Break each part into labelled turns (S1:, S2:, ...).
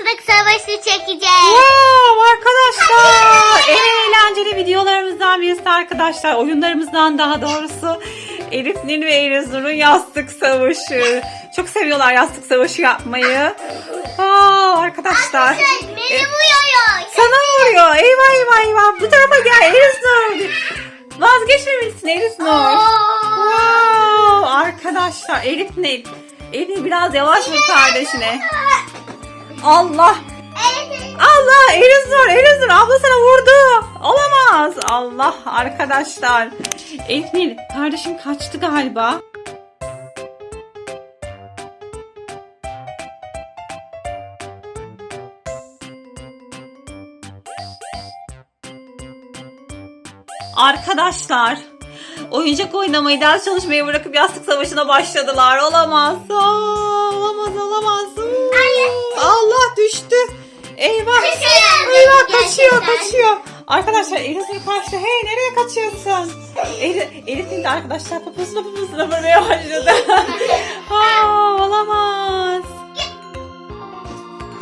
S1: yastık savaşı çekeceğiz.
S2: Wow arkadaşlar en eğlenceli videolarımızdan birisi arkadaşlar oyunlarımızdan daha doğrusu Elif Nil ve Nur'un yastık savaşı. Çok seviyorlar yastık savaşı yapmayı. Aa, arkadaşlar.
S1: Beni vuruyor.
S2: Sana vuruyor. Eyvah eyvah eyvah. Bu tarafa gel Elif Nur. Vazgeçmemişsin Elif Nur. Wow arkadaşlar Elif Nil. Elif biraz yavaş vur kardeşine. Allah. Allah Elizur Elizur abla sana vurdu. Olamaz. Allah arkadaşlar. Nil kardeşim kaçtı galiba. Arkadaşlar oyuncak oynamayı ders çalışmayı bırakıp yastık savaşına başladılar. Olamaz. Aa, olamaz olamaz. Allah düştü. Eyvah.
S1: Kaçıyor.
S2: Eyvah kaçıyor
S1: Gerçekten.
S2: kaçıyor. Arkadaşlar Elif Nil kaçtı. Hey nereye kaçıyorsun? Elif, Elif Nil de arkadaşlar papuzuna papuzuna vurmaya başladı. Aa, olamaz.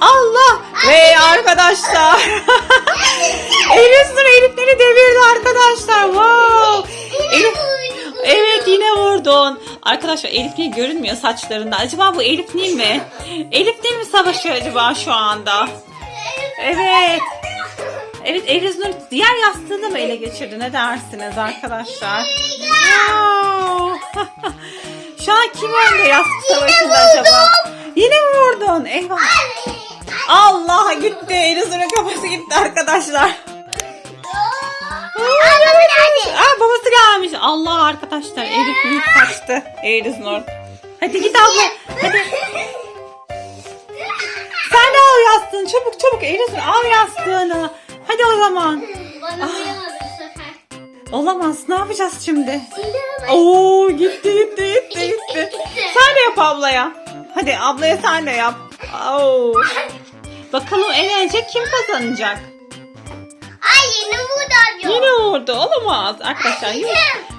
S2: Allah ve arkadaşlar Elif Nur Elif Nil'i devirdi arkadaşlar. Wow. Elif, evet yine vurdun. Arkadaşlar Elif Nil görünmüyor saçlarında. Acaba bu Elif Nil mi? Elif Nil mi savaşıyor acaba şu anda? Evet. Evet Elif Nur diğer yastığını mı ele geçirdi? Ne dersiniz arkadaşlar? Wow. Şu an kim önde yastık savaşında acaba? Yine mi vurdun? Eyvah. Allah gitti. Elif Nur'un kafası gitti arkadaşlar. Aa, babası gelmiş. Allah arkadaşlar Elif Nur kaçtı. Elif Nur. Hadi git abla. Hadi. Sen de al yastığını. Çabuk çabuk Elif Nur al yastığını. Hadi o zaman.
S1: Bana bu sefer.
S2: Olamaz. Ne yapacağız şimdi? Oo gitti gitti gitti gitti. Sen de yap ablaya. Hadi ablaya sen de yap. Oo. Bakalım eğlence kim kazanacak?
S1: Yeni vurdu.
S2: Yine vurdu. Olamaz arkadaşlar. Yum-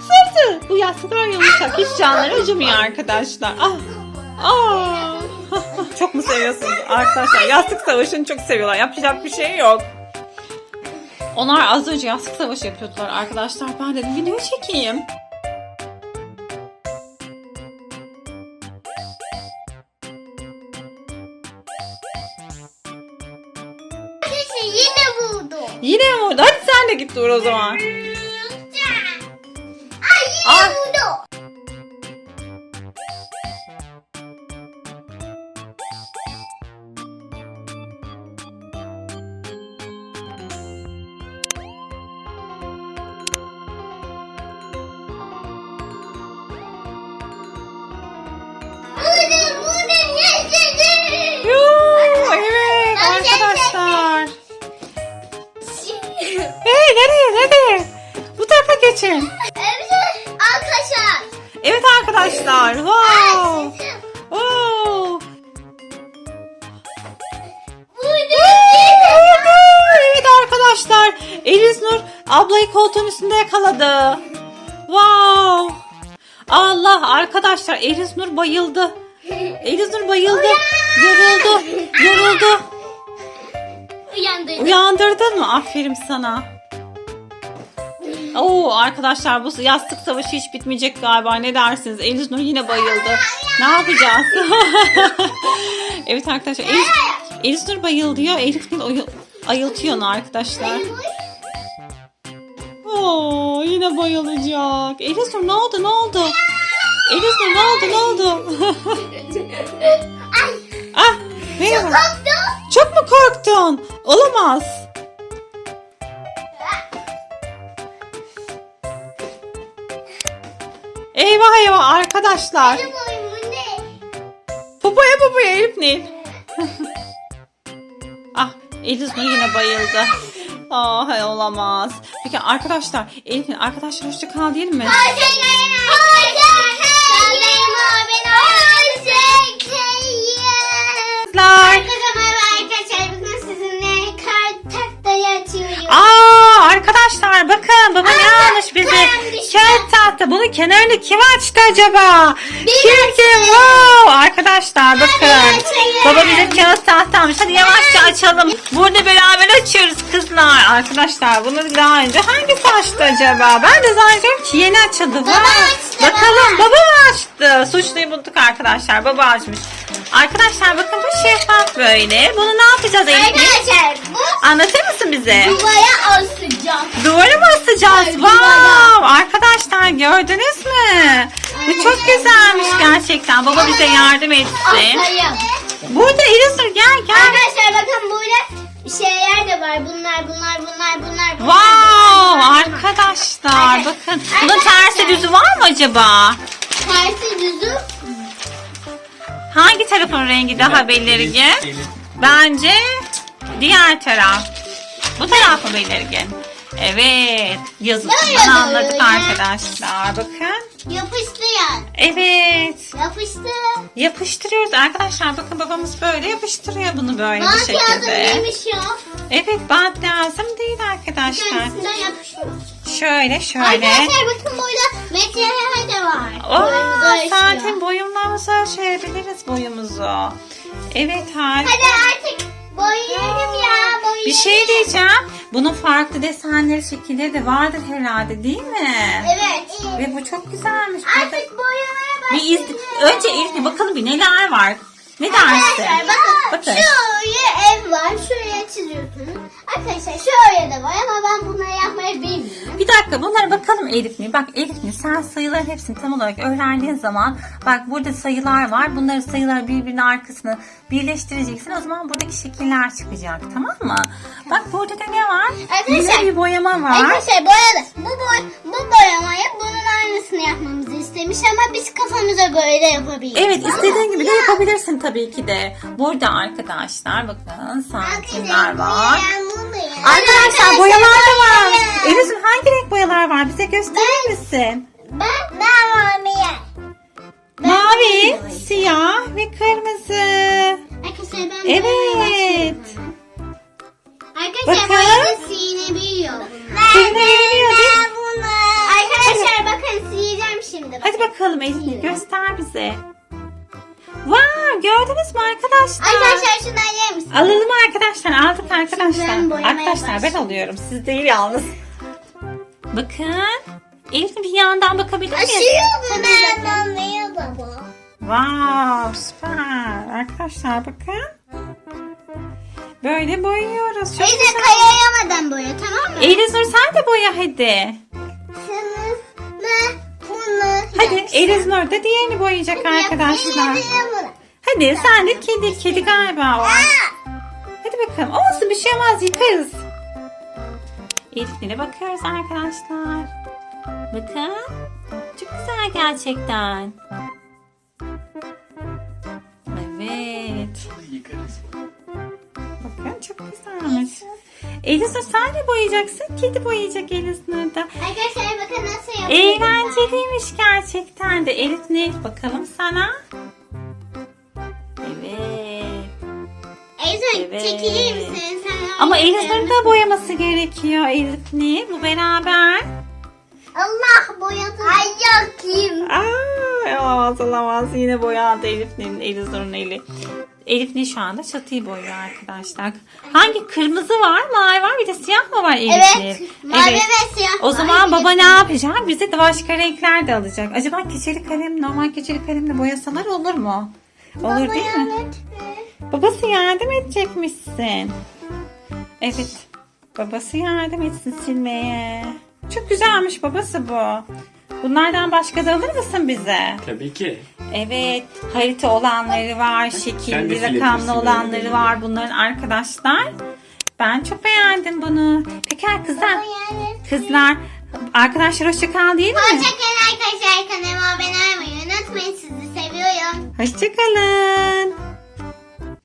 S2: Sırtı. Bu yastıklar yumuşak. Hiç canları acımıyor arkadaşlar. Ah. Aa. çok mu seviyorsunuz arkadaşlar? Yastık savaşını çok seviyorlar. Yapacak bir şey yok. Onlar az önce yastık savaşı yapıyordular arkadaşlar. Ben dedim video çekeyim.
S1: Yine
S2: mi vurdu? Hadi sen de git dur o zaman.
S1: Ay yine. Vurdu
S2: geçin.
S1: Evet arkadaşlar.
S2: Evet arkadaşlar. Wow. Wow. Evet arkadaşlar. Eliz Nur ablayı koltuğun üstünde yakaladı. Wow. Allah arkadaşlar Eliz Nur bayıldı. Eliz Nur bayıldı. Yoruldu. Yoruldu.
S1: Uyandırdı.
S2: Uyandırdın mı? Aferin sana. Oo arkadaşlar bu yastık savaşı hiç bitmeyecek galiba. Ne dersiniz? Eliz Nur yine bayıldı. Ne yapacağız? evet arkadaşlar Eliz, Eliz Nur bayıldı ya. Elif oyu- ayıltıyor onu arkadaşlar. Oo yine bayılacak. Eliz Nur ne oldu ne oldu? Eliz Nur ne oldu ne oldu? ah merhaba.
S1: Korktu.
S2: Çok mu korktun? Olamaz. Eyvah eyvah arkadaşlar.
S1: Benim oyumun ne?
S2: Popoya popoya Elif Nil. ah Elif Nur yine bayıldı. Ah hay olamaz. Peki arkadaşlar Elif Nil arkadaşlar hoşça kal diyelim mi? Arkadaşlar.
S1: Herkese merhaba arkadaşlar. Bugün sizinle kart tahtayı açıyoruz.
S2: Aa arkadaşlar bakın baba ne almış bize? Kağıt tahta. Bunun kenarını kim açtı acaba? Kim kim? Wow, arkadaşlar bakın. Baba bize kağıt tahta almış. Hadi yavaşça açalım. Burada beraber açıyoruz kızlar. Arkadaşlar bunu daha önce hangisi açtı acaba? Ben de zannediyorum ki yeni açıldı.
S1: Baba
S2: Vay.
S1: açtı,
S2: Bakalım baba açtı. Suçluyu bulduk arkadaşlar. Baba açmış. Arkadaşlar bakın bu şeffaf böyle. Bunu ne yapacağız Elif?
S1: Arkadaşlar bu
S2: Anlatır mısın bize?
S1: duvara asacağım.
S2: Duvara mı asacağız?
S1: Evet,
S2: Wow!
S1: duvara.
S2: Gördünüz mü? Bu çok güzelmiş gerçekten. Baba bize yardım etsin.
S1: Asayım.
S2: Burada Elisur gel gel.
S1: Arkadaşlar bakın burada şeyler de var. Bunlar bunlar bunlar bunlar. bunlar,
S2: Wow!
S1: bunlar.
S2: Arkadaşlar bakın. Bunun tersi düzü var mı acaba?
S1: Tersi düzü.
S2: Hangi tarafın rengi daha belirgin? Bence diğer taraf. Bu taraf mı belirgin? Evet. Yazıp
S1: Böyle
S2: bana anladık
S1: öyle.
S2: arkadaşlar. Bakın.
S1: Yapıştı yani.
S2: Evet.
S1: Yapıştı.
S2: Yapıştırıyoruz arkadaşlar. Bakın babamız böyle yapıştırıyor bunu böyle bir
S1: Bant yazım
S2: şekilde.
S1: neymiş ya?
S2: Evet bant lazım değil arkadaşlar.
S1: Kendisinden yapışıyor.
S2: Şöyle şöyle.
S1: Arkadaşlar bakın burada metreler de var. Boyumuzu ölçüyor.
S2: zaten boyumlarımızı ölçebiliriz boyumuzu. Evet harika.
S1: Hadi artık boyayalım ya.
S2: Bir şey diyeceğim. Bunun farklı desenleri, şekilleri de vardır herhalde değil mi?
S1: Evet.
S2: Ve bu çok güzelmiş. Burada
S1: Artık boyamaya
S2: bir iz... Önce ilk bakalım bir neler var. Ne dersin?
S1: Arkadaşlar bakın,
S2: Bakın.
S1: şuraya ev var.
S2: Elif mi? Bak Elif mi? Sen sayıların hepsini tam olarak öğrendiğin zaman bak burada sayılar var. Bunları sayılar birbirinin arkasını birleştireceksin. O zaman buradaki şekiller çıkacak. Tamam mı? Bak burada da ne var?
S1: Arkadaşlar-
S2: Yine bir boyama var.
S1: Arkadaşlar boyadı. Bu, boy, bu boyamayı bunun aynısını yapmamızı istemiş ama biz kafamıza göre de yapabiliriz.
S2: Evet istediğin gibi de yapabilirsin tabii ki de. Burada arkadaşlar bakın santimler var. Arkadaşlar boyalar da var. Elif'in hangi renk boyalar var? Bize gösterir misin?
S1: Ben, ben maviye.
S2: Mavi, siyah ve kırmızı.
S1: Arkadaşlar ben
S2: Evet.
S1: boyamaya başladım. Arkadaşlar
S2: Bakın.
S1: boyada silinebiliyor.
S2: Silinebiliyor değil mi?
S1: bunu. Arkadaşlar bakın sileceğim şimdi.
S2: Hadi bakalım Elif'in göster bize. Wow gördünüz mü arkadaşlar?
S1: Arkadaşlar şundan yer misin?
S2: Alalım arkadaşlar aldık arkadaşlar.
S1: ben boyamaya
S2: Arkadaşlar ben
S1: başlayayım.
S2: alıyorum siz değil yalnız. Bakın. Elif'in bir yandan bakabilir miyiz?
S1: Aşıyor ben anlıyor baba.
S2: Wow süper. Arkadaşlar bakın. Böyle boyuyoruz. Çok
S1: Neyse
S2: güzel.
S1: kayayamadan boya tamam mı?
S2: Elizur sen de boya hadi.
S1: Ve bunu.
S2: Hadi Eliznur da diğerini boyayacak arkadaşlar. Hadi sen de kedi. Kedi galiba o. Hadi bakalım. Olsun bir şey olmaz yıkarız. Elif'lere bakıyoruz arkadaşlar. Bakın. Çok güzel gerçekten. Evet. Bakın çok güzelmiş. Eliznur sen de boyayacaksın. Kedi boyayacak Eliznur da.
S1: Arkadaşlar.
S2: Eğlenceliymiş gerçekten de. Elif ne? Bakalım sana. Evet.
S1: Elif'in
S2: Evet.
S1: çekilir misin sen?
S2: Ama Elif'in de boyaması gerekiyor. Elif ne? Bu beraber.
S1: Allah boyadı. Ay yakayım.
S2: Aa, olamaz olamaz. Yine boyadı Elif'in Elif'in eli. Elif ne şu anda çatıyı boyuyor arkadaşlar. Hangi kırmızı var, mavi var, bir de siyah mı var Elif'in?
S1: Evet. Mavi ve siyah.
S2: O zaman baba ne yapacak? Bize de başka renkler de alacak. Acaba keçeli kalem, normal keçeli kalemle boyasalar olur mu? Olur
S1: Baba
S2: değil mi?
S1: yardım et.
S2: Babası yardım edecekmişsin. Evet. Babası yardım etsin silmeye. Çok güzelmiş babası bu. Bunlardan başka da alır mısın bize?
S3: Tabii ki.
S2: Evet. Harita olanları var. Şekilli,
S3: silebilirsin
S2: rakamlı olanları
S3: böyle.
S2: var bunların arkadaşlar. Ben çok beğendim bunu. Peki kızlar. Kızlar. Arkadaşlar hoşça kal değil mi?
S1: Hoşçakalın arkadaşlar kanalıma abone olmayı unutmayın sizi seviyorum.
S2: Hoşçakalın.